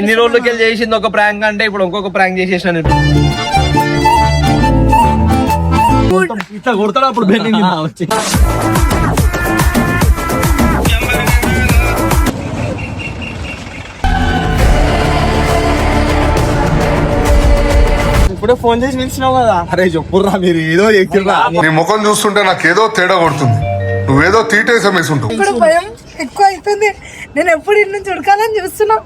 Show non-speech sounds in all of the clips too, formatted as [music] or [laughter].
ఇన్ని రోజులకి వెళ్ళి చేసింది ఒక ప్రాంక్ అంటే ఇప్పుడు ఇంకొక ప్రాంక్ చేసేసిన ఇట్లా కొడతాడు అప్పుడు వచ్చి. ఇప్పుడే ఫోన్ చేసి పిలిచినావు కదా. అరే చెప్పుర్రా మీరు ఏదో ఎక్కిర్రా నీ ముఖం చూస్తుంటే నాకేదో తేడా కొడుతుంది. నువ్వేదో తీటేసం వేసుంటావు ఇప్పుడు భయం ఎక్కువ అవుతుంది. నేను ఎప్పుడు ఇన్ని నుంచి ఉడకాలని చూస్తున్నా.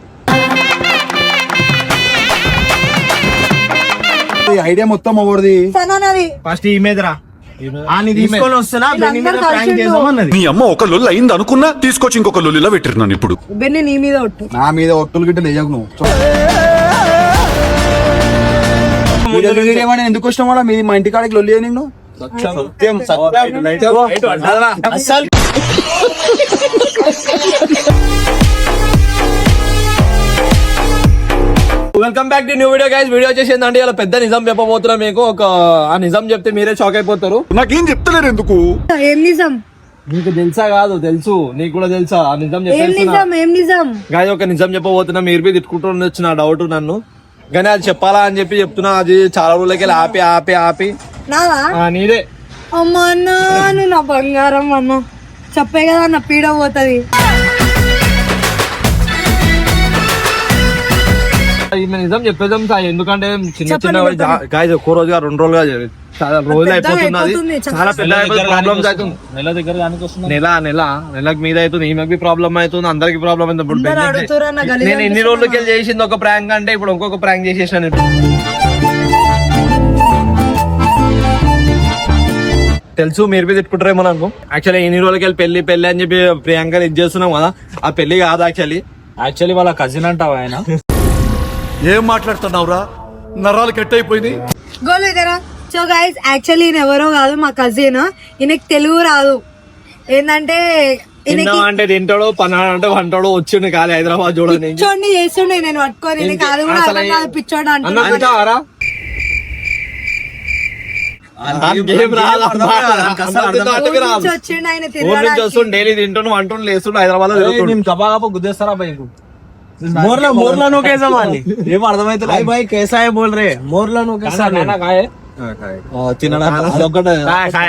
ఐడియా మొత్తం ఎవరిది సనానది. ఫస్ట్ ఈ మీద రా. తీసుకొని వస్తున్నా బెన్ని మీద ప్రాంక్ నీ అమ్మ ఒక లొల్లు అయింది అనుకున్నా తీసుకొచ్చి ఇంకొక లొల్లిలా పెట్టిరున్నాను ఇప్పుడు. బెన్ని నీ మీద ఒట్టు. నా మీద ఒట్టులు గిట్ట లేయకు నువ్వు. వీడియో ఎందుకు వచ్చిన వాళ్ళ మీది మా ఇంటి కాడికి లొల్లి నిన్ను? Satyam. Satyam. Welcome back to new video guys video చేసిందండి ఇలా పెద్ద నిజం చెప్పబోతున్నా మీకు. ఒక ఆ నిజం చెప్తే మీరే షాక్ అయిపోతారు. నాకేం చెప్తలేరు ఎందుకు? ఏం నిజం? నీకు తెలుసా కాదు తెలుసు. నీకు కూడా తెలుసా? ఆ నిజం ఏం చెప్పేస్తున్నా. నిజం? ఏం నిజం? గాయ ఒక నిజం చెప్పబోతున్నా. మీరు బి తిట్టుకుంటుండొచ్చు నా డౌట్ నన్ను. కానీ అది చెప్పాలా అని చెప్పి చెప్తున్నా. అది చాలా రోజులకి ఆపి ఆపి ఆపి. నావా? ఆ, నీదే. అమ్మ అన్న నా బంగారం అన్న చెప్పే కదా నా పీడ పోతుంది. ఈమె నిజం చెప్పేదాం సార్ ఎందుకంటే చిన్న చిన్న. గాయ ఒక్కో రోజుగా రెండు రోజులుగా చాలా రోజులు అయిపోతున్నది అయిపోతుంది, చాలా పెద్ద ప్రాబ్లమ్స్ అవుతుంది. నెల దగ్గర నెల నెల నెలకు మీద అవుతుంది ఈమెకి ప్రాబ్లం అవుతుంది అందరికి ప్రాబ్లం అవుతుంది. ఇప్పుడు గలీజ్ నేను ఎన్ని రోజులకి వెళ్ళి చేసింది ఒక ప్రాంక్ అంటే ఇప్పుడు ఇంకొక ప్రాంక్ చేసేసాను. తెలుసు మీరు మీద తిట్టుకుంటారేమో నాకు. యాక్చువల్లీ ఎన్ని రోజులకి వెళ్ళి పెళ్ళి పెళ్ళి అని చెప్పి ప్రియాంక ఇది చేస్తున్నాం కదా. ఆ పెళ్ళి కాదు యాక్చువల్లీ యాక్చువల్లీ వాళ్ళ కజిన్ అంటావు ఆయన? ఏం మాట్లాడుతున్నావురా? నరాలు కట్ అయిపోయింది గోల్ సో గైస్ యాక్చువల్లీ ఈయన ఎవరో కాదు మా కజిన్ ఈయనకి తెలుగు రాదు. ఏంటంటే తిన్నావా అంటే తింటాడో పన్నాడు అంటే వంటాడో వచ్చిండు కాలే హైదరాబాద్ చూడండి. పిచ్చోడిని చేస్తుండే నేను పట్టుకొని ఈయనకి అది కూడా అర్థం కాదు పిచ్చోడు నుంచి వచ్చిండు ఆయన వస్తుండు డైలీ తింటుండు వంటుండు లేస్తుండు హైదరాబాద్లో తిరుగుతుండు. నేను గుద్దేస్తారా भाई मोरला मोरला नो कैसा मानी ఏం అర్థమైతే भाई भाई कैसा है बोल रहे मोरला नो कैसा खाना खाए తినడా అదొక్కటే సో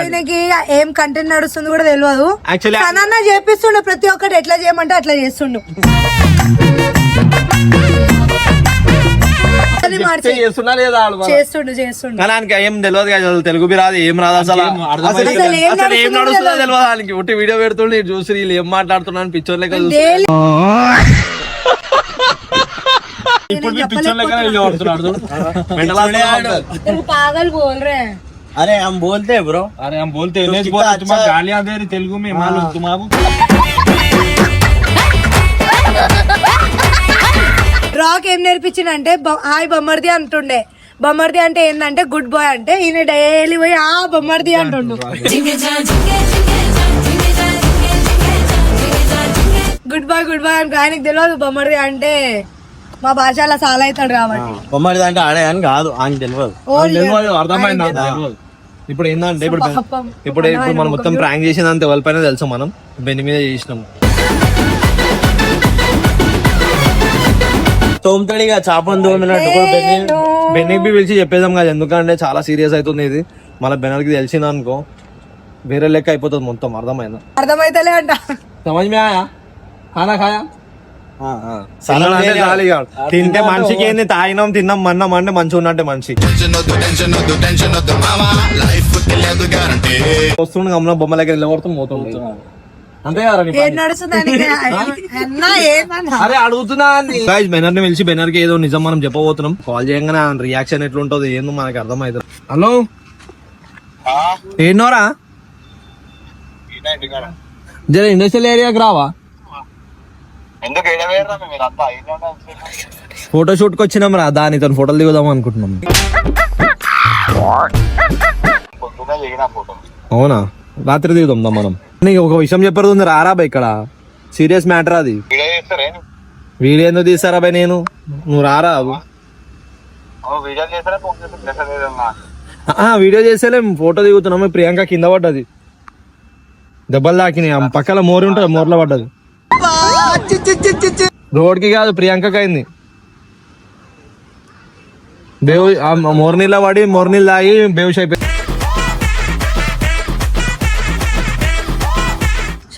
ఈయనకి ఏం కంటెంట్ నడుస్తుంది కూడా తెలియదు Actually- తనన్న చేపిస్తుండు ప్రతి ఒక్కటి ఎట్లా చేయమంటే అట్లా చేస్తుండు [laughs] చేస్తుండు చేస్తుండు కానీ ఆయనకి ఏం తెలియదు కదా అసలు తెలుగు బి రాదు ఏం రాదు అసలు అసలు అసలు ఏం అసలు ఏం నడుస్తుందో నడుస్తుందో తెలియదు ఆయనకి ఉట్టి వీడియో పెడుతుండే ఇటు చూసి వీళ్ళు ఏం మాట్లాడుతున్నాను పిక్చర్ లెక్క [laughs] చూసి డైలీ ఇప్పుడు మీ పిక్చర్ లెక్క మెంటల్ హాస్పిటల్ तुम पागल बोल रहे हैं अरे हम बोलते हैं ब्रो अरे हम बोलते हैं तो नहीं कितना बोलते अच्छा- तुम्हारा गालियां दे रही तेलुगु में मालूम तुम्हारा రాక్ ఏం నేర్పించిందంటే హాయ్ బొమ్మర్ది అంటుండే. బొమ్మర్ది అంటే ఏంటంటే గుడ్ బాయ్ అంటే ఈయన డైలీ పోయి ఆ బొమ్మర్ది అంటుండు. గుడ్ బాయ్ గుడ్ బాయ్ అంటే ఆయనకు తెలియదు బొమ్మర్ది అంటే మా భాష అలా చాలా అవుతాడు కాబట్టి. బొమ్మడి దాంట్లో ఆడే అని కాదు ఆయన తెలియదు అర్థమైంది. ఇప్పుడు ఏంటంటే ఇప్పుడు పాపం. ఇప్పుడు ఇప్పుడు మనం మొత్తం ప్రాంక్ చేసిందంత ఎవరిపైన తెలుసు మనం? బెన్ని మీద చేసినాం తోముతాడిగా చేపను తోమినట్టు. బెన్నికి బి పిలిచి చెప్పేదాం కదా ఎందుకంటే చాలా సీరియస్ అవుతుంది ఇది. మళ్ళీ బెనర్కి తెలిసింది అనుకో. వేరే లెక్క అయిపోతుంది మొత్తం అర్థమైందా? అర్థమైతలే అంట. సమజ్ మే ఆయా? ఖానా ఖాయా? ఆ, ఆ. సలాం అంటే చాలు ఇక. తింటే మనిషికి ఏంది? తాగినాం తిన్నాం మన్నాం అంటే మంచి ఉన్నట్టే మనిషి. వస్తుండే గమనం బొమ్మ దగ్గర నిలబడుతుంది పోతుంది అంతే [laughs] అడుగుతున్నా గాయస్ బెనర్ని పిలిచి బెనర్కి ఏదో నిజం మనం చెప్పబోతున్నాం. కాల్ చేయగానే రియాక్షన్ ఎట్లుంటది ఏందో మనకి అర్థమవుతుంది హలో ఏంటోరా జర ఇండస్ట్రియల్ ఏరియాకి రావా? ఫోటో షూట్కి వచ్చినాం రా. దానితో ఫోటోలు దిగుదాం అనుకుంటున్నాం. అవునా? రాత్రి దిగుదాం మనం. నీకు ఒక విషయం చెప్పేది ఉంది రారా బా ఇక్కడ. సీరియస్ మ్యాటర్ అది. వీడియో ఎందుకు తీస్తారా బై నేను? నువ్వు రారా? వీడియో చేసేలే ఫోటో దిగుతున్నాము ప్రియాంక కింద పడ్డది. దెబ్బలు తాకినాయి. ఆ పక్కల మోరి ఉంటుంది మోర్లో పడ్డది. రోడ్కి కాదు ప్రియాంకకి అయింది. బేవ్ మోర్నీళ్ళ పడి మోర్నీళ్ళు తాగి బేవుష్ అయిపోయి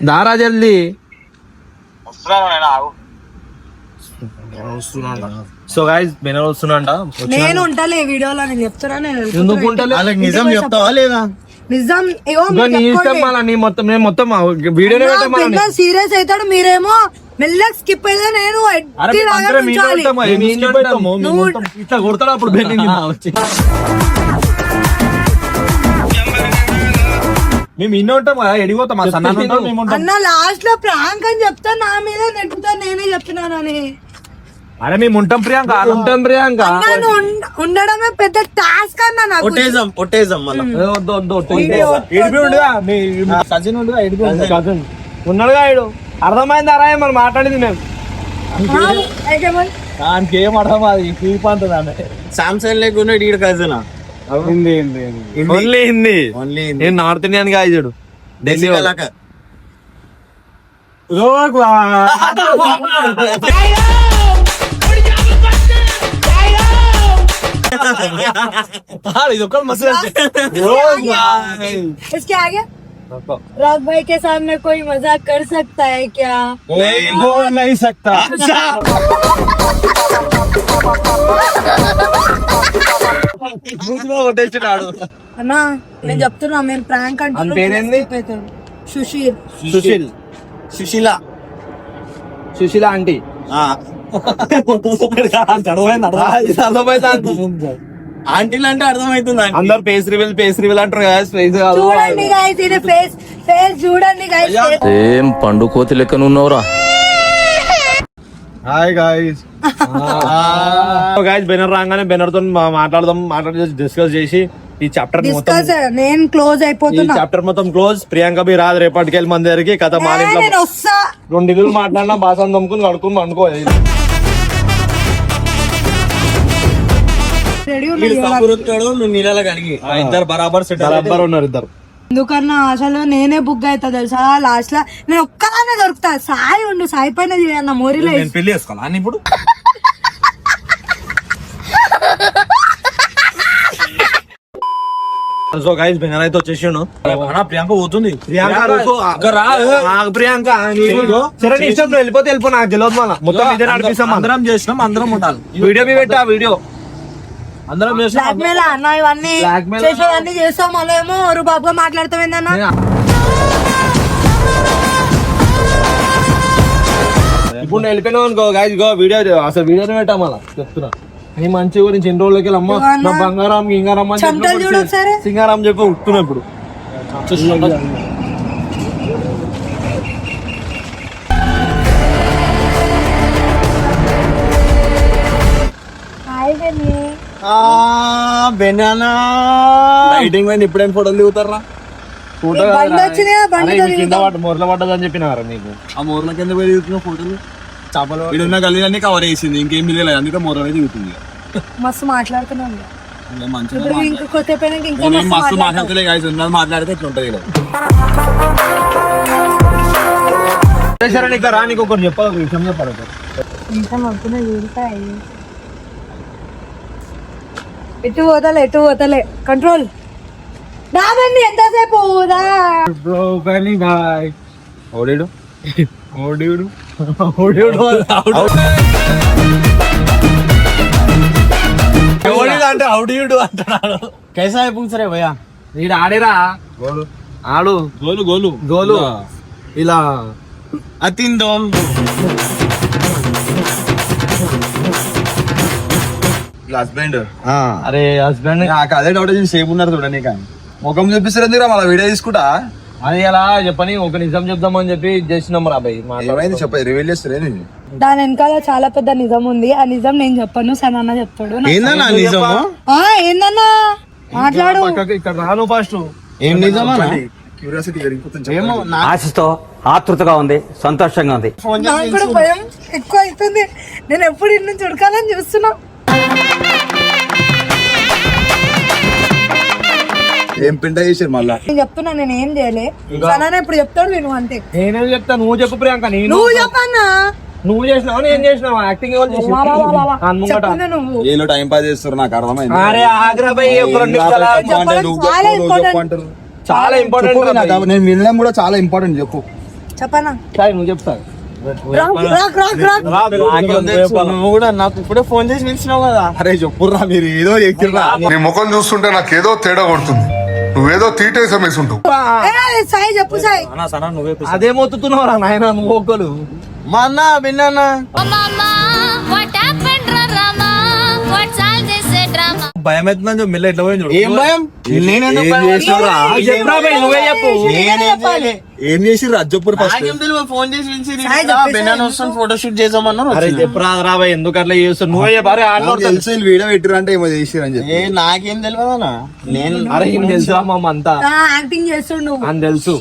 దారా జల్దీ సో గాయస్ బెనర్ వస్తున్నా నేను ఉంటాలే ఈ వీడియోలో నేను చెప్తున్నా నేను ఎందుకు. ఉంటలే? వాళ్ళకి నిజం చెప్తావా లేదా? నిజం ఇగో ఇగో నీ ఇష్టం మళ్ళా నీ మొత్తం నేను మొత్తం వీడియోనే పెట్టమని సీరియస్ అవుతాడు మీరేమో మెల్లగా స్కిప్ అయితే నేను ఇట్లా కొడతాడు అప్పుడు? [laughs] మేము ఇన్ని ఉంటాం కదా ఎడిపోతాం మా సన్న ఉంటాం మేము ఉంటాం. అన్న లాస్ట్లో ప్రాంక్ అని చెప్తా నా మీద నెట్టుతా నేనే చెప్తున్నానని. అరే మేము ఉంటాం ప్రియాంక. ఉంటాం ప్రియాంక. ఉండ- ఉండడమే పెద్ద టాస్క్ అన్న నాకు. ఒట్టేజం ఒట్టేజం మళ్ళా. ఏ వద్దు వద్దు వద్దు. ఎడిపి ఉండగా మీ కజిన్ ఉండగా ఎడిపి కజిన్. ఉన్నాడుగా ఈడు అర్థమైంది అరా మనం మాట్లాడింది మేము. ఆ, ఏకేమని? దానికి ఏం అర్థం అది అంటుంది ఆమె సామ్సంగ్ లేకుండా ఈడ cousin Hindi only Hindi only నేను నార్త్ ఇండియన్ గా చూడు ఢిల్లీ వాళ్ళు. ఇది ఒక్కడు మస్తు इसके आगे राग भाई के सामने कोई मजाक कर सकता है क्या नहीं सकता అన్నా నేను చెప్తున్నా మేము ప్రాంక్? అంటే సుశీల్. సుశీల్. సుశీల. సుశీల ఆంటీ. ఆంటీలు అంటే అర్థమవుతుంది. అందరు పేస్ రివెల్ పేస్ రివెల్ అంటారు కదా ఫేస్ చూడండి గాయస్ ఇది ఫేస్ ఫేస్ చూడండి గాయస్ ఏం పండు కోతి లెక్కనున్నావురా? హాయ్ గాయ్స్ గాయస్ బెనర్ రాగానే బెనర్తో మాట్లాడదాం మాట్లాడి డిస్కస్ చేసి ఈ చాప్టర్ మొత్తం డిస్కస్ నేను క్లోజ్ ఈ అయిపోతున్నా. చాప్టర్ మొత్తం క్లోజ్ ప్రియాంక బి రాదు రేపటికెళ్ళి మన దగ్గరికి కథ మా ఇంట్లో రెండు ఇల్లు మాట్లాడినా బాసం దమ్ముకుని కడుకుని అనుకో ఇద్దరు బరాబర్ సెట్ బరాబర్ ఉన్నారు ఇద్దరు. ఎందుకన్నా అసలు నేనే బుక్ అవుతా తెలుసా? లాస్ట్ లా నేను ఒక్కదానే దొరుకుతా. సాయి ఉండు సాయి పైన చేయన్న మోరిలో నేను పెళ్ళి చేసుకోవాలా? అని ఇప్పుడు? సో గైస్ అయితే వచ్చేసాను అన్నా, ప్రియాంక పోతుంది ప్రియాంక ప్రియాంక సరే నీ ఇష్టం వెళ్ళిపోతే వెళ్ళిపో నాకు తెలియదు మళ్ళా మొత్తం ఇదే నడిపిస్తాం అందరం చేసినాం అందరం ఉండాలి వీడియో మీ పెట్టా వీడియో అందరం చేసినాం బ్లాక్ మెయిల్ అన్న ఇవన్నీ Blackmail చేసేవన్నీ చేస్తాం మళ్ళీ ఏమో రుబాబుగా మాట్లాడతాం ఏందన్నా ఇప్పుడు నేను వెళ్ళిపోయినావు అనుకో గాయస్ గో వీడియో అసలు వీడియోనే పెట్టా మళ్ళా చెప్తున్నా నీ మంచి గురించి ఎన్ని రోజులకి వెళ్ళి అమ్మ? నా బంగారం గింగారం అని. సింగారం చెప్పి ఉట్టున్నా ఇప్పుడు బెన్నీ. లైటింగ్ పోయింది ఇప్పుడేం ఫోటోలు దిగుతారా ఫోటో కదా, మొరల పడ్డదని చెప్పినారా నీకు? ఆ మూర్ల కింద పోయి దిగుతున్నావు ఫోటోలు? చేపలు ఇక్కడ గల్లీలన్నీ కవర్ చేసింది. ఇంకేం మిగలేదు అందుకే మూర దిగుతుంది మస్తు మాట్లాడుతున్నాం ఇప్పుడు ఇంకా మస్తు మస్తు మాట్లాడతాం. మాట్లాడతలే. ఉన్నది మాట్లాడితే ఇట్లా ఉంటది నీకు? రా నీకు ఒకటి చెప్పాలి విషయం చెప్పాలి. ఇంకా ఎటు పోతలే ఎటు పోతలే. కంట్రోల్ దాదండి ఎంతసేపు దా బ్రో బన్నీ బాయ్ ఓడేడు అంటే అవుడేవుడు అంటున్నాడు. కైసా అయిపోతుంది భయ్యా. వీడు ఆడేరా. గోలు. ఆడు. గోలు గోలు. గోలు. ఇలా. అతి హస్బెండ్. అరే హస్బెండ్. నాకు అదే డౌట్ సేపు ఉన్నారు చూడండి ఇక ముఖం చూపిస్తారు మళ్ళీ వీడియో తీసుకుంటా. అది ఎలా చెప్పని ఒక నిజం చెప్దామని చెప్పి చేసినాం రా భయ్ ఏమైంది చెప్పదు రివీల్ చేస్తారు దాని వెనకాల చాలా పెద్ద నిజం ఉంది. ఆ నిజం నేను చెప్పను సనన్న చెప్తాడు. ఏందన్నా నిజము? ఆ ఏందన్నా? మాట్లాడు. ఇక్కడ రాను ఫస్ట్. ఏం నిజమా క్యూరియాసిటీ పెరిగిపోతుంది ఏమో ఆశతో ఆతృతగా ఉంది సంతోషంగా ఉంది. నాకు కూడా భయం ఎక్కువ అవుతుంది. నేను ఎప్పుడు ఇన్ని నుంచి ఉడకాలని చూస్తున్నా. ఏం పిండ చేసారు మళ్ళా? నేను చెప్తున్నా నేను ఏం చేయలే. సనన్న ఇప్పుడు చెప్తాడు నేను అంతే. నేనేం చెప్తా? నువ్వు చెప్పు ప్రియాంక నేను నువ్వు చెప్పన్నా? నువ్వు చేసినావా? నేను చేసినావా? యాక్టింగ్ ఎవరు వా, వా, వా, వా, వా. చేసి చెప్పుందే నువ్వు. ఏలో టైం పాస్ చేస్తారు నాకు అర్థమైంది. అరే ఒక రెండు చాలా ఇంపార్టెంట్ చెప్పు నాకు, నేను వినడం కూడా చాలా ఇంపార్టెంట్ చెప్పు. చెప్పనా? నువ్వు చెప్తా. Rock rock rock. రాక్ నాకేం తెలుసు? నువ్వు కూడా నాకు ఇప్పుడే ఫోన్ చేసి పిలిచినావు కదా. అరే చెప్పుర్రా మీరు ఏదో చెప్తుర్రా నీ ముఖం చూస్తుంటే నాకేదో తేడా కొడుతుంది. నువ్వేదో తీటేసం ఏ, సాయి చెప్పు సాయి. అన్నా సనా నువ్వే పిలిచి- అదే మొత్తుతున్నావు రా నాయన నువ్వు ఒక్కలు? మా అన్న విన్నా భయం అవుతుందని చెప్పి మెల్ల ఎట్లా పోయి చూడు. ఏం భయం? నేనెందుకు ఏం భయం? చేసిర్రా? చెప్పురా భయ్, నువ్వే చెప్పు. నేనేం చేయలే. ఏం అది చెప్పురు ఫస్ట్ నాకేం తెలియదు ఫోన్ చేసి పిలిచి సాయి చెప్పేసి బెనాన్ వస్తాను ఫోటో షూట్ చేద్దామన్నారు అరే చెప్పురా రా భయ్ ఎందుకు అట్లా చేస్తావు నువ్వే చెప్పు అరే నాకు ఆడలో తెలుసు వీళ్ళు వీడియో పెట్టిర్రు అంటే ఏమో చేసిర్రు అని చెప్పి. ఏ నాకేం తెలియదు అన్న. నేను అరే తెలుసా మామ అంతా? ఆ, యాక్టింగ్ చేస్తుండు. అని తెలుసు.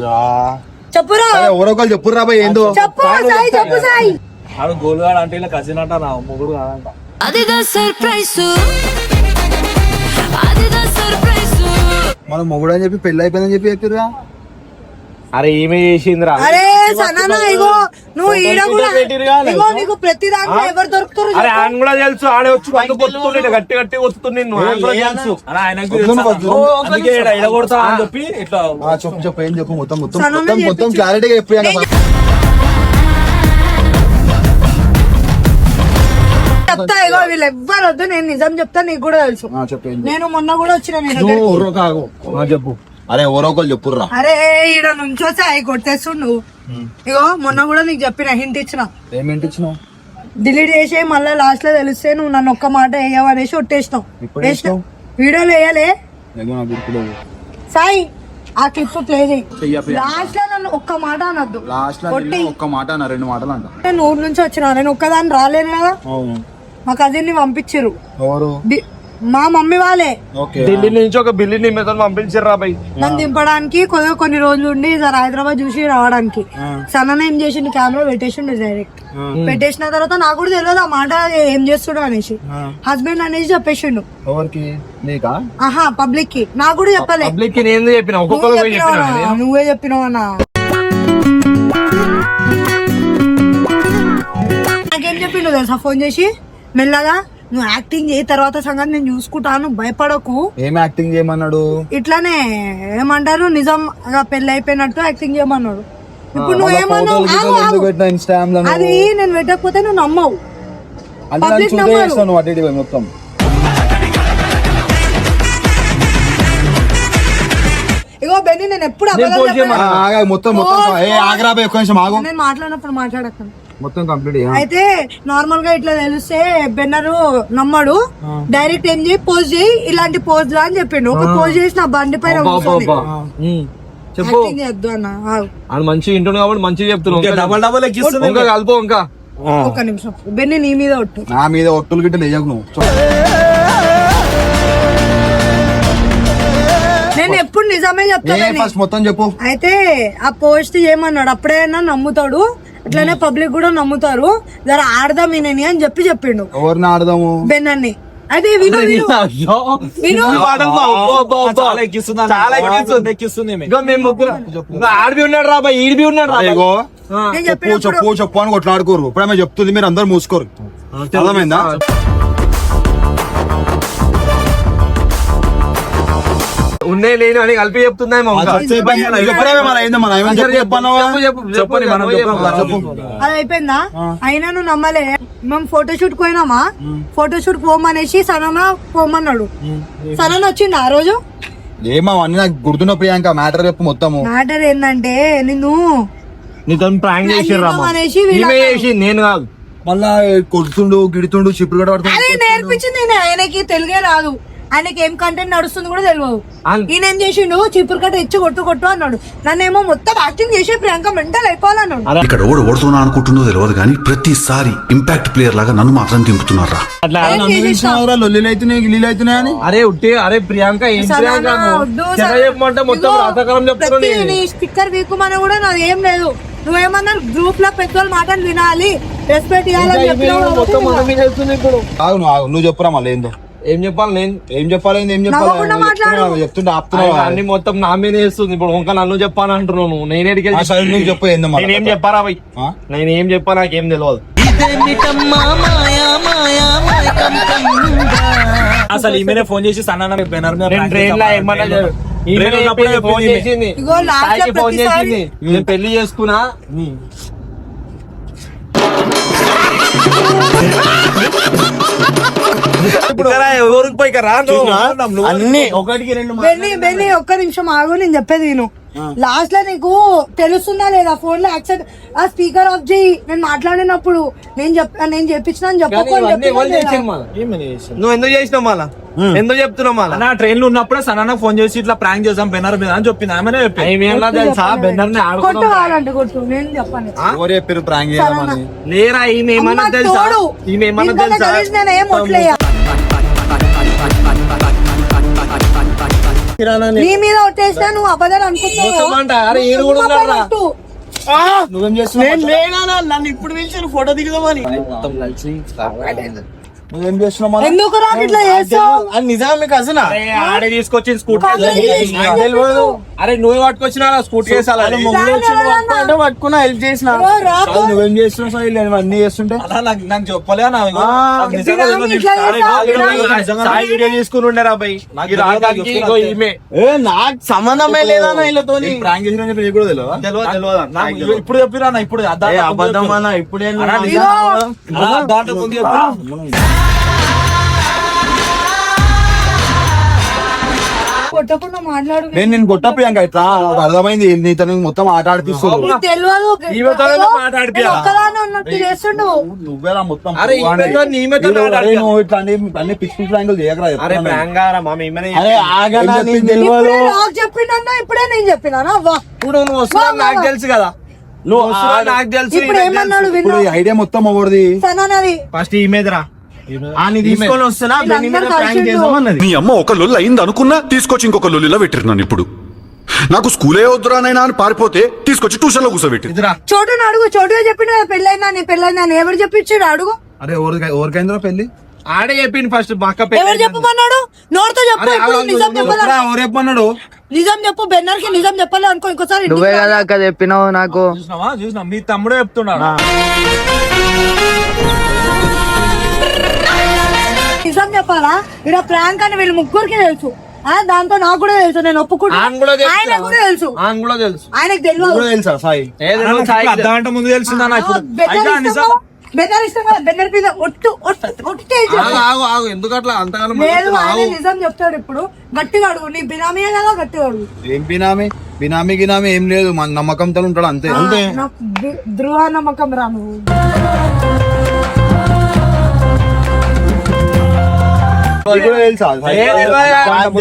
చెప్పురా ఎవరో ఒకరు చెప్పుర్రా బాయ్ ఏందో? చెప్పు సాయి చెప్పు సాయి. ఆడు గోలుగాడు అంటే ఇలా కజిన్ అంట నా మొగుడు కాదంట. సర్ప్రైజ్ మన మొగుడు అని చెప్పి పెళ్ళి అయిపోయిందని చెప్పి చెప్పిర్రా అరే ఈమె చేసిందిరా. అరే సనా ఇగో నువ్వు ఈడ కూడా ఇగో నీకు ప్రతి దాంట్లో ఎవరు దొరుకుతారు అరే ఆయన కూడా తెలుసు ఆడే వచ్చి వంద గట్టి గట్టి కొట్టుతుంది నువ్వు ఆయన కూడా తెలుసు. అందుకే అని చెప్పి ఇట్లా ఆ, చెప్పు చెప్పు ఏం చెప్పు మొత్తం మొత్తం మొత్తం. క్లారిటీగా చెప్పు చెప్తా ఇగో వీళ్ళు ఎవ్వరు వద్దు నేను నిజం చెప్తా నీకు కూడా తెలుసు. ఏం. నేను మొన్న కూడా వచ్చిన చెప్పు. అరే ఒకరు చెప్పుర్రా. అరే ఈడ నుంచో సాయి కొట్టేస్తుండు ఇగో మొన్న కూడా నీకు చెప్పిన హింట్ ఇచ్చిన. ఏమేంటి ఇచ్చినావు? డిలీట్ చేసి మళ్ళీ లాస్ట్లో తెలిస్తే నువ్వు నన్ను ఒక్క మాట వేయవు అనేసి ఒట్టేసినావు వీడియోలో వేయాలే. సాయి ఆ క్లిప్ ప్లే చేయి. లాస్ట్లో నన్ను ఒక్క మాట అనొద్దు. లాస్ట్లో ఒక్క మాట రెండు మాటలు అంట. నేను ఊరు నుంచి వచ్చిన నేను ఒక్కదాన్ని రాలేను కదా. మా కజిన్ని పంపించారు ఎవరు మా మమ్మీ వాళ్ళే. ఢిల్లీ నుంచి ఒక బిల్లి నీ మీద పంపించారా భయ్ నన్ను దింపడానికి కొద్దిగా కొన్ని రోజులు ఉండి సార్ హైదరాబాద్ చూసి రావడానికి. సన్న ఏం చేసిండు? కెమెరా పెట్టేసిండు డైరెక్ట్ పెట్టేసిన తర్వాత నాకు కూడా తెలియదు ఆ మాట ఏం చేస్తుడు అనేసి. హస్బెండ్ అనేసి చెప్పేసిండు. ఎవరికి? నీకా? ఆహా పబ్లిక్కి. నాకు కూడా చెప్పలే. పబ్లిక్కి నేను చెప్పిన? నువ్వు ఒక్కొక్కరు పోయి చెప్పినావు? చెప్పిన అన్నా, నువ్వే చెప్పినావు అన్న నాకేం చెప్పిండు తెలుసా? ఫోన్ చేసి? మెల్లగా నువ్వు యాక్టింగ్ చేయి తర్వాత సంగతి నేను చూసుకుంటాను భయపడకు. ఏం యాక్టింగ్ చేయమన్నాడు? ఇట్లానే ఏమంటారు? నిజం పెళ్ళి అయిపోయినట్టు యాక్టింగ్ చేయమన్నాడు. ఇప్పుడు నువ్వు ఏమన్నావు? అది నేను పెట్టకపోతే నువ్వు నమ్మవు. నమ్మరు. పోయి మొత్తం. ఇగో బెన్ని నేను ఎప్పుడు మొత్తం మొత్తం. ఆగ్రా నేను మాట్లాడినప్పుడు మాట్లాడతాను మొత్తం కంప్లీట్ అయితే నార్మల్గా ఇట్లా తెలిస్తే బెన్నరు నమ్మడు. డైరెక్ట్ ఏం చేయి పోజ్ చేయి ఇలాంటి పోజ్ లా అని చెప్పిండు. ఒక పోజ్ చేసి నా బండి పైన. చెప్పు. చేయొద్దు అన్న. మంచిగా ఇంటున్నాడు కాబట్టి మంచిగా చెప్తున్నావు డబల్ డబల్ ఎక్కిస్తుంది ఇంకా. కలుపు ఇంకా ఒక్క నిమిషం. బెన్ని నీ మీద ఒట్టు. నా మీద ఒట్టులు గిట్ట నెయ్యకు నువ్వు. నేను ఎప్పుడు నిజమే చెప్తాను ఫస్ట్ మొత్తం చెప్పు. అయితే ఆ పోస్ట్ ఏమన్నాడు? అప్పుడైనా నమ్ముతాడు. అట్లనే పబ్లిక్ కూడా నమ్ముతారు. జర ఆడదాం ఈయనని అని చెప్పి చెప్పిండు. ఎవరిని ఆడదాము? బెన్నన్ని. అయితే విను విను. విను. ఆడబి ఉన్నాడు రా బాయ్ ఈడిబి ఉన్నాడు రా బాయ్. ఇగో నేను చెప్పు చెప్పు చెప్పు అని కొట్లాడుకోరు. ఇప్పుడు ఆమె చెప్తుంది మీరు అందరు మూసుకోరు. అర్థమైందా? ఉన్నాయి లేని అని కలిపి చెప్తున్నాయి. అది అయిపోయిందా అయినా నువ్వు నమ్మలే మేము ఫోటోషూట్ పోయినామా ఫోటోషూట్ పోమనేసి సనన పోమన్నాడు సనన వచ్చిండు ఆ రోజు ఏమో అన్ని నాకు గుర్తున్న ప్రియాంక మ్యాటర్ చెప్పు మొత్తము మ్యాటర్ ఏంటంటే నిన్ను నీతో ప్రాంక్ చేసి నేను కాదు మళ్ళా కొడుతుండు గిడుతుండు చిప్పుడు కూడా నేర్పించింది. ఆయనకి తెలుగే రాదు ఆయనకి ఏం కంటెంట్ నడుస్తుంది కూడా తెలియదు ఈయన ఏం చేసిండు? చిపురు కట్ట ఇచ్చి కొట్టు కొట్టు అన్నాడు. నన్నేమో మొత్తం యాక్టింగ్ చేసి ప్రియాంక మెంటల్ అయిపోవాలన్నాడు. ఇక్కడ ఓడి ఓడుతున్నా అనుకుంటుందో తెలియదు కానీ ప్రతిసారి ఇంపాక్ట్ ప్లేయర్ లాగా నన్ను మాత్రం దింపుతున్నారా? అరే ఉట్టి అరే ప్రియాంక ఏం ప్రియాంక స్టిక్కర్ వీకుమని కూడా నాది ఏం లేదు. నువ్వేమన్నా గ్రూప్లో పెద్దోళ్ళ మాటలు వినాలి. రెస్పెక్ట్ ఇవ్వాలని నువ్వు చెప్పురా మళ్ళీ ఏందో? ఏం చెప్పాలి నేను? ఏం చెప్పాలి? ఏం చెప్పాలి? చెప్తుంటే ఆయన ఆపుతున్నావు అన్ని మొత్తం నా మీద వేస్తుంది ఇప్పుడు ఇంకా నన్ను చెప్పాను అంటున్నావు నువ్వు. నేను నువ్వు చెప్పు. నేనేం చెప్పారా భయ్? నేనేం చెప్పా నాకేం తెలియదు అసలు ఈమెనే ఫోన్ చేసి సన్న ఫోన్. చేసింది? ఫోన్ చేసింది. నేను పెళ్ళి చేసుకున్నా ఇప్పుడు ఊరికి పోయి రా నువ్వు. అన్ని ఒకటికి రెండు బెన్ని బెన్ని ఒక్క నిమిషం ఆగు నేను చెప్పేది నేను లాస్ట్లో నీకు తెలుస్తుందా లేదా? ఫోన్లో యాక్సెప్ట్ ఆ స్పీకర్ ఆఫ్ చేయి. నేను మాట్లాడినప్పుడు నేను చెప్ నేను చెప్పించిన అని. నువ్వు ఎందుకు చేసినావు మళ్ళా ఎందుకు చెప్తున్నావు మళ్ళా అన్న ట్రైన్లో ఉన్నప్పుడే సన్న ఫోన్ చేసి ఇట్లా ప్రాంక్ చేద్దాం బెనర్ మీద అని చెప్పింది ఏమేలా తెలుసా? బెన్నర్ని కొట్టు ఆడుకున్నాం కావాలంటే కొట్టు. నేను చెప్పాను. ఎవరు చెప్పారు ప్రాంక్ చేయమని? లేరా ఈమె ఏమన్నా తెలుసా. ఈమె ఏమన్నా తెలుసా? నేను నీ మీద ఒట్టేసినా నువ్వు అబద్ధాలు. అనుకుంటున్నావు నువ్వేం చేస్తున్నావు? నన్ను ఇప్పుడు పిలిచాను ఫోటో దిగుదామని. నువ్వేం చేస్తున్నావు? ఎందుకు ఇట్లా చేస్తావు అది నిజమే కసనా ఆడే తీసుకొచ్చి స్కూటీ. నాకు తెలియదు అరే నువ్వే పట్టుకొచ్చినా స్కూటీ వేసాలి? రాను, పట్టుకున్నా హెల్ప్ చేసిన. నువ్వేం చేస్తున్నావు సార్ ఇలా అన్ని చేస్తుంటే? అలా నాకు నాకు చెప్పలే నిజంగా నిజంగా వీడియో తీసుకుని ఉండరా బై నాకు సంబంధమే లేదా వీళ్ళతో ప్రాంక్ చేసిన చెప్పి నీకు కూడా తెలియదా? తెలియదు ఇప్పుడు చెప్పిరా నా ఇప్పుడు ఏ అబద్ధం అన్న ఇప్పుడే దాంట్లో కొట్టకుండా మాట్లాడు నేను నేను కొట్ట ప్రియాంక. ఇట్లా అర్థమైంది. నీతో మొత్తం ఆట ఆడిపిస్తున్నావు చేస్తుండు. నువ్వేరా మొత్తం. నువ్వు ఇట్లా అన్ని అన్ని పిచ్చి పిచ్చి ప్రాంకులు చేయకరా అరే ఆగనా? తెలియదు. చెప్పిండన్నా ఇప్పుడే నేను చెప్పినానా? వా. ఇప్పుడు నువ్వు వస్తున్నావు నాకు. తెలుసు కదా. నువ్వు వస్తున్నావు నాకు తెలుసు ఇప్పుడు ఐడియా మొత్తం ఎవరిది? సననది ఫస్ట్ ఈమెదిరా ఆని తీసుకొని వస్తున్నా బెన్ని మీద ప్రాంక్ నీ అమ్మ ఒక లొల్లు అయింది అనుకున్నా తీసుకొచ్చి ఇంకొక లొల్లిలో పెట్టిరున్నాను ఇప్పుడు. నాకు స్కూలే వద్దురానైనా అని పారిపోతే తీసుకొచ్చి ట్యూషన్లో కూర్చోబెట్టి చోటుని అడుగు చోటుగా చెప్పిండు కదా పెళ్ళైందా నీ పెళ్ళైందా అని ఎవరు చెప్పించాడు అడుగు. అరే ఎవరికి ఎవరికైందిరా పెళ్ళి ఆడే చెప్పింది ఫస్ట్ మా అక్క ఎవరు చెప్పమన్నాడు? నోటితో చెప్పు ఇప్పుడు నిజం చెప్పాలి? ఎవరా చెప్పన్నాడు నిజం చెప్పు బెన్నర్కి నిజం చెప్పాలి అనుకో ఇంకోసారి నువ్వే. కదా అక్క చెప్పినావు నాకు. చూసినావా? చూసినా మీ తమ్ముడే చెప్తున్నాడు. నిజం చెప్పాలా? ఇక్కడ ప్రాంక్ అని వీళ్ళు ముగ్గురికి తెలుసు. ఆ, దాంతో నాకు కూడా తెలుసు నేను ఒప్పుకుంటా ఆన్ కూడా తెలుసు ఆయన కూడా తెలుసు. కూడా తెలుసు. ఆయనకు తెలియదు. సాయి. ముందు తెలిసిందా నాకు ఇష్టం నిజం కదా? బెన్నర్ ఇష్టం కదా బెన్నర్ మీద ఒట్టు ఒట్టు ఒట్టే ఆగు ఆగు ఆగు. ఎందుకు అట్లా అంతగానం లేదు మాట్లాడుతున్నావు? ఆయన ఆగు. నిజం చెప్తాడు ఇప్పుడు. గట్టిగా అడుగు నీ బినామీయే కదా గట్టిగా అడుగు ఏం బినామీ? బినామీ గినామీ ఏం లేదు. మన నమ్మకంతో ఉంటాడు అంతే. అంతే. ధృవ నమ్మకం రా నువ్వు.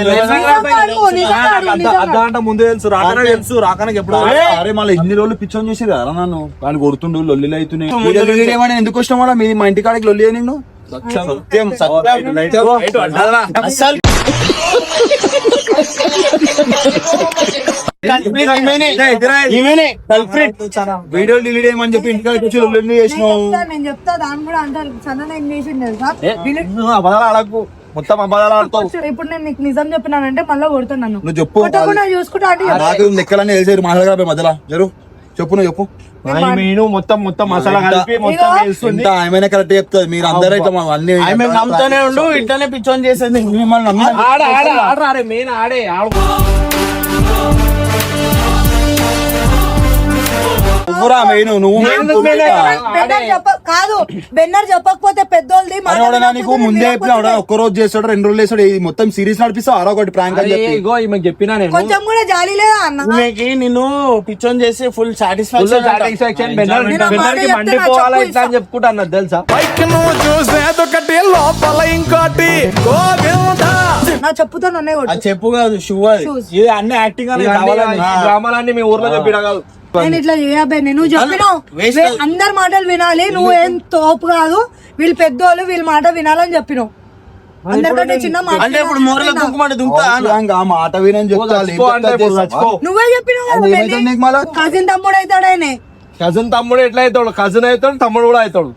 నిజంగా. అర్ధ గంట ముందు తెలుసు. రాకనే తెలుసు. రాకనకి ఎప్పుడు అరే, మళ్ళీ ఇన్ని రోజులు పిచ్చోని చేసి కదా నన్ను. కానీ కొడుతుండు లొల్లిలు అవుతున్నాయి ఎందుకు వచ్చిన వాడా మీది మా ఇంటి కాడికి లొల్లి నిన్ను? సత్యం. వీడియో డిలీట్ చేయమని చెప్పి ఇంటి కాడికి వచ్చి చేసినావు చెప్తా, నేను చెప్తా దాన్ని కూడా అంటారు. సన్న ఏం తెలుసా? అబద్ధాలు ఆడకు మొత్తం అబద్ధాలు ఇప్పుడు నేను నీకు నిజం చెప్పినానంటే మళ్ళీ కొడుతున్నాను నువ్వు చెప్పు కొట్టకుండా చూసుకుంటా అంటే. నాకు లెక్కలన్నీ తెలిసారు మాట్లాడగా మధ్యలో. జరు చెప్పు నువ్వు చెప్పు. నేను మొత్తం మొత్తం మసాలా కలిపి మొత్తం. వేస్తుంది ఆమెనే కరెక్ట్ చెప్తుంది. మీరు అందరూ ఇట్లా మా అన్ని ఆమె నమ్ముతానే ఉండు ఇట్లానే పిచ్చోని చేసేది మిమ్మల్ని నమ్మి ఆడ ఆడ ఆడరా మెయిన్ ఆడే ఆడు. నువ్వురా మెయిన్ నువ్వు బెన్నర్ చెప్ప కాదు బెన్నర్ చెప్పకపోతే పెద్దోళ్ళది మనోడనా నీకు ముందే చెప్పిన ఒక్క రోజు చేస్తాడు రెండు రోజులు చేస్తాడు ఈ మొత్తం సిరీస్ నడిపిస్తావు? ఆరో ఒకటి ప్రాంక్ అని చెప్పి. ఇగో ఈమెకు చెప్పినా నేను. కొంచెం కూడా జాలి లేదా అన్న? ఈమెకి నిన్ను పిచ్చోని చేసి ఫుల్ ఫుల్ సాటిస్ఫాక్షన్ సాటిస్ఫాక్షన్ బెన్నర్ నేను ఆ మాట బెన్నర్కి చెప్తే మండి నా పోవాలా చెప్పు. ఇట్లా అని చెప్పుకుంటా అన్నది తెలుసా? నా చెప్పుతో నన్నే కొట్టు. అది చెప్పు కాదు షూ అది. Shoes. ఇది అన్ని యాక్టింగ్ అని కావాలని డ్రామాలన్నీ మీ ఊర్లో చెప్పినా కాదు. నేను ఇట్లా చేయబే నువ్వు చెప్పినావు అందరి మాటలు వినాలి నువ్వు ఏం తోపు కాదు వీళ్ళు పెద్దోళ్ళు వీళ్ళ మాట వినాలని చెప్పినావు. నువ్వే చెప్పినావు? కజిన్ తమ్ముడు అవుతాడేనే కజిన్ తమ్ముడు ఎట్లా అవుతాడు? కజిన్ అవుతాడు తమ్ముడు కూడా అవుతాడు.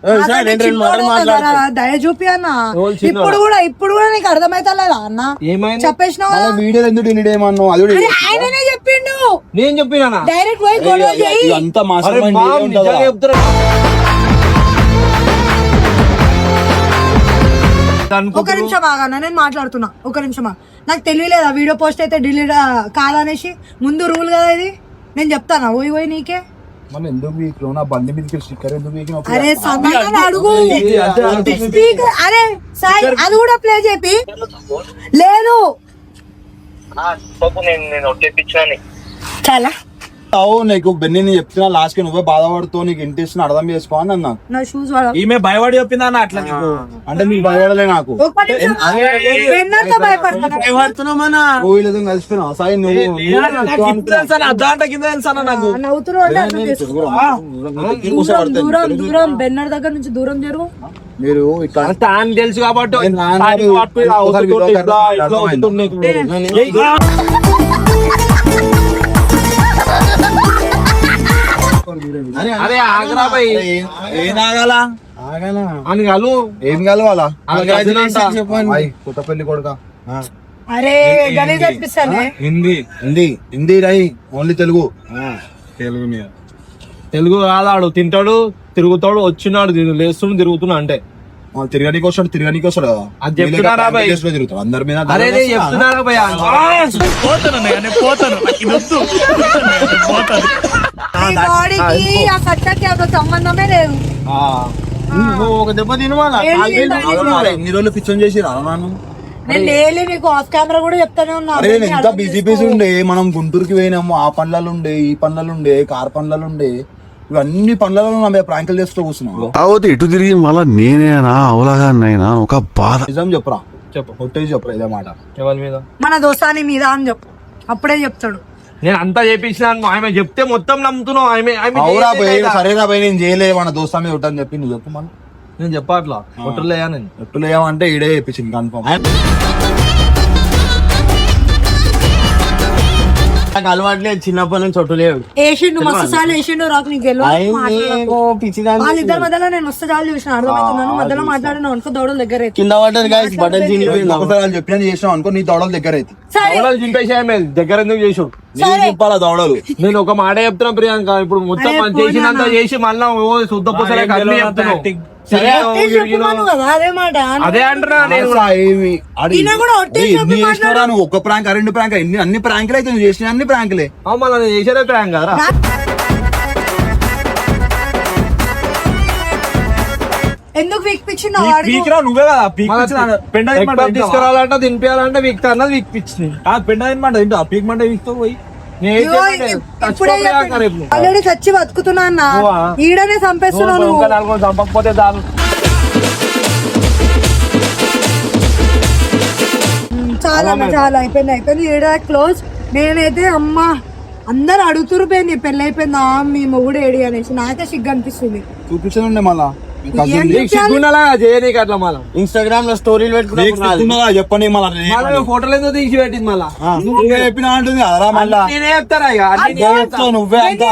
దయ చూపి అన్న? ఇప్పుడు కూడా ఇప్పుడు కూడా నీకు అర్థమైతలేదా అన్న? ఏమైంది? కదా? వీడియో ఎందుకు చేయమన్నావు? అది ఆయననే చెప్పిండు. నేను చెప్పినా డైరెక్ట్ పోయి గొడవ చేయి. ఒక నిమిషం ఆగన్నా నేను మాట్లాడుతున్నా. ఒక నిమిషం. నాకు తెలియలేదా? వీడియో పోస్ట్ అయితే డిలీట్ కాదనేసి. ముందు రూల్ కదా ఇది? నేను చెప్తానా? ఓయ్ ఓయ్ నీకే? మనం ఎందుకు వీక్ నా బండి మీదకి స్టిక్కర్ ఎందుకు వీక్ అరే సమాధానం అడుగు Speaker- అరే సాయి అది కూడా ప్లే చేపి. లేదు. చాలా. అవు నీకు బెన్ని నేను చెప్తున్నా లాస్ట్కి నువ్వే బాధపడుతావు నీకు ఇంట్రెస్ట్ అర్థం చేసుకో అని అన్నా. నా షూస్ వాడ? ఈమె భయపడి చెప్పిందా అన్న అట్లా నీకు? అంటే నీకు భయపడలే నాకు. కలిసిపోయినా సాయి నువ్వు అద్దాంట కింద తెలుసా అన్న నాకు? నవ్వుతున్నావు అంటే అర్థం చేసుకో. దూరం దూరం దూరం బెన్నర్ దగ్గర నుంచి దూరం జరుగు మీరు ఇక్కడ తాను తెలుసు కాబట్టి ఒకసారి అరే ఆగరా భయ్ ఏం ఆగాల? అని కలు ఏం కలవాలా కొత్త పెళ్ళి కొడుక. అరే హిందీ. హిందీ. హిందీ రై ఓన్లీ తెలుగు. తెలుగు మీద. తెలుగు కాదాడు తింటాడు తిరుగుతాడు వచ్చినాడు లేస్తున్నాడు తిరుగుతున్నా అంటే. ఆ, తిరగనీకి వస్తాడు తిరగనీకి వస్తాడు అది చెప్తున్నారా తిరుగుతాడు. అందరి మీద అరే చెప్తున్నారా భయ ఈ బాడీకి ఆ కట్టకి అసలు సంబంధమే లేదు. నువ్వు ఒక దెబ్బ తినవాలా? ఎన్ని రోజులు పిచ్చం చేసి నన్ను. నేను డైలీ నీకు ఆఫ్ కెమెరా కూడా చెప్తానే ఉన్నా. అరే నేను ఎంత బిజీ బిజీ ఉండే. మనం గుంటూరుకి పోయినాము. ఆ పనులలో ఉండే ఈ పనులలో ఉండే కార్ పనులలో ఉండే. ఇవన్నీ పనులలో నా మీద ప్రాంకులు చేస్తూ కూర్చున్నావు. అవతి ఇటు తిరిగి మళ్ళా నేనేనా అవలాగానైనా ఒక బాధ. నిజం చెప్పరా. చెప్పు. ఒట్టేసి చెప్పరా ఇదే మాట. ఎవరి మీద? మన దోస్తాని మీద అని చెప్పు. అప్పుడే చెప్తాడు. నేను అంతా చేపించినాను ఆమె చెప్తే మొత్తం నమ్ముతున్నావు. ఆమె ఆమె అవురా చేయలేదు? పోయి లేదా? సరేరా పోయి నేను చేయలే మన దోస్తా మీద ఉంటాను చెప్పి నువ్వు చెప్పు మన నేను చెప్పట్లా ఒట్టులేయా నేను? ఎప్పుడు ఏమంటే ఈడే చెప్పించింది కన్ఫర్మ్ నాకు అలవాట్లేదు చిన్నప్పటి నుంచి ఒట్టులేవు వేసిండు మస్తు సార్లు వేసిండు రాకు నీకు. వాళ్ళిద్దరి మధ్యలో నేను మస్తు సార్లు చూసిన అర్థమవుతున్నాను మధ్యలో మాట్లాడిన అనుకో దౌడల దగ్గర అయితే. కింద పడ్డది గాయస్ ఒకసారి వాళ్ళు చెప్పిన చేసినావు అనుకో నీ దొడల దగ్గర అయితే సరే. దౌడలు చింపేసే దగ్గర ఎందుకు చేసావు నేను చెప్పాలా దొడలు? నేను ఒక మాట చెప్తున్నా ప్రియాంక ఇప్పుడు మొత్తం మనం చేసినంత చేసి మళ్ళా ఓ శుద్ధ పూసలే అన్ని చెప్తున్నావు. సరే అదే మాట. అదే అంటున్నా ఒక్క ప్రాంక్ రెండు ప్రాంక్ ఎన్ని అన్ని ప్రాంకులు అయితే నువ్వు చేసిన అన్ని ప్రాంకులే. మళ్ళీ నేను చేసేదే ప్రాంక్ కదా ఎందుకు పీకిరా నువ్వే కదా పీక్ పెండ తీసుకురావాలంటే తినిపించాలంటే వీక్తా అన్నది వీక్పించింది. పెండ తినమంట ఏంటో పీక్ మంటే వీక్తో పోయి. ఆల్రెడీ చచ్చి బతుకుతున్నా అన్న? ఈడనే నలుగురు చంపకపోతే చాలు. చాలా అన్న, చాలా అయిపోయింది అయిపోయింది. ఈడ క్లోజ్. నేనైతే అమ్మ అందరు అడుగుతురు పోయింది పెళ్ళి అయిపోయిందా మీ మొగుడు ఏడి అనేసి. నాకే సిగ్గు అనిపిస్తుంది. చూపించనుండే మళ్ళా. ఇన్స్టాగ్రామ్లో స్టోరీలు నీకు చెప్తున్నదా చెప్పండి మళ్ళా ఫోటోలు ఎందుకు తీసి పెట్టింది మళ్ళా? నువ్వే చెప్పినా అంటుంది కదరా మళ్ళా. నేనే చెప్తారా ఇక? నువ్వే అంతా.